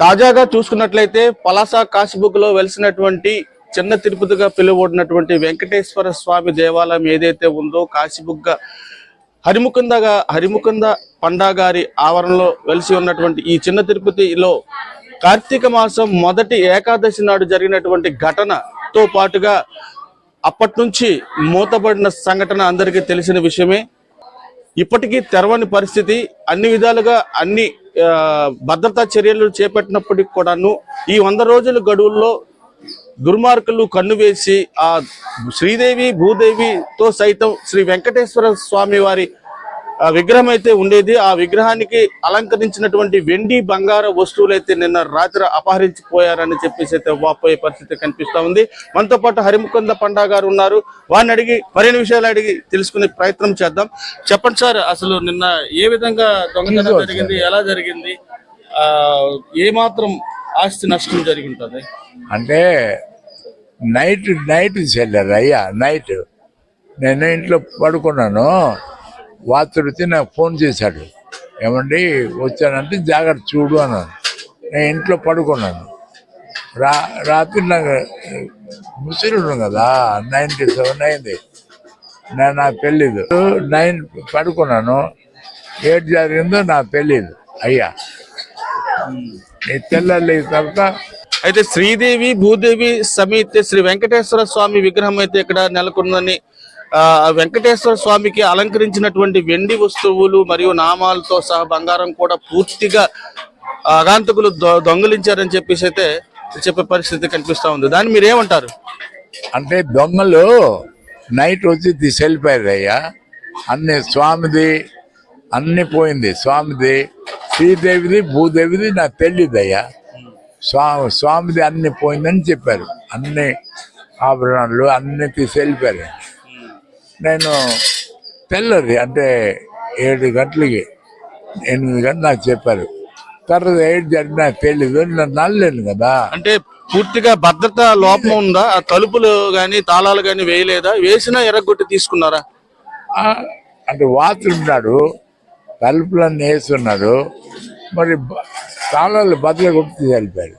తాజాగా చూసుకున్నట్లయితే పలాస కాశీబుగ్గలో వెలిసినటువంటి చిన్న తిరుపతిగా పిలువబడినటువంటి వెంకటేశ్వర స్వామి దేవాలయం ఏదైతే ఉందో కాశీబుగ్గ హరిముకుందగా హరిముకుంద పండాగారి ఆవరణలో వెలిసి ఉన్నటువంటి ఈ చిన్న తిరుపతిలో కార్తీక మాసం మొదటి ఏకాదశి నాడు జరిగినటువంటి ఘటనతో పాటుగా అప్పటి నుంచి మూతబడిన సంఘటన అందరికీ తెలిసిన విషయమే. ఇప్పటికీ తెరవని పరిస్థితి అన్ని విధాలుగా అన్ని భద్రతా చర్యలు చేపట్టినప్పటికి కూడాను ఈ వంద రోజుల గడువుల్లో దుర్మార్గులు కన్ను వేసి ఆ శ్రీదేవి భూదేవితో సైతం శ్రీ వెంకటేశ్వర స్వామి వారి విగ్రహం అయితే ఉండేది. ఆ విగ్రహానికి అలంకరించినటువంటి వెండి బంగార వస్తువులు అయితే నిన్న రాత్రి అపహరించిపోయారని చెప్పేసి అయితే వాపోయే పరిస్థితి కనిపిస్తా ఉంది. మనతో పాటు హరిముకుంద పండా గారు ఉన్నారు. వారిని అడిగి మరిన్ని విషయాలు అడిగి తెలుసుకునే ప్రయత్నం చేద్దాం. చెప్పండి సార్ అసలు నిన్న ఏ విధంగా దొంగతనం జరిగింది ఎలా జరిగింది? ఆ ఏ మాత్రం ఆస్తి నష్టం జరిగి ఉంటుంది? అంటే నైట్ నైట్ చెల్లారు అయ్యా నైట్. నేను ఇంట్లో పడుకున్నాను. వాతుడు నాకు ఫోన్ చేశాడు. ఏమండి వచ్చానంటే జాగ్రత్త చూడు అన్నాను. నేను ఇంట్లో పడుకున్నాను. రా రాత్రి నాకు ముసిరుడు కదా నైన్టీ సెవెన్ అయింది. నేను నాకు తెలీదు నైన్ పడుకున్నాను. ఏడు జరిగిందో నాకు తెలీదు అయ్యా. ఈ తెల్లారి తర్వాత. అయితే శ్రీదేవి భూదేవి సమేత శ్రీ వెంకటేశ్వర స్వామి విగ్రహం అయితే ఇక్కడ నెలకొందని వెంకటేశ్వర స్వామికి అలంకరించినటువంటి వెండి వస్తువులు మరియు నామాలతో సహా బంగారం కూడా పూర్తిగా అగాంతకులు దొ- దొంగిలించారని చెప్పేసి అయితే చెప్పే పరిస్థితి కనిపిస్తా ఉంది. దాన్ని మీరు ఏమంటారు అంటే దొంగలు నైట్ వచ్చి తీసుకెళ్ళిపోయారు అయ్యా అన్ని స్వామిది అన్ని పోయింది. స్వామిది శ్రీదేవిది భూదేవిది నాకు తెలియదు అయ్యా స్వామి స్వామిది అన్ని పోయిందని చెప్పారు. అన్ని ఆభరణాలు అన్ని తీసుకెళ్ళిపోయారు నేను తెల్లది అంటే ఏడు గంటలకి ఎనిమిది గంటలు నాకు చెప్పారు. తర్వాత ఏడు జరిగి నాకు తెలీదు నేను నల్లేను కదా. అంటే పూర్తిగా భద్రత లోపం ఉందా? ఆ తలుపులు గాని తాళాలు గాని వేయలేదా? వేసినా ఎర్రగొట్టి తీసుకున్నారా? అంటే వాతులు ఉన్నాడు తలుపులన్నీ వేస్తున్నాడు మరి తాళాలు బద్దలు కొట్టి వెళ్ళిపోయాడు.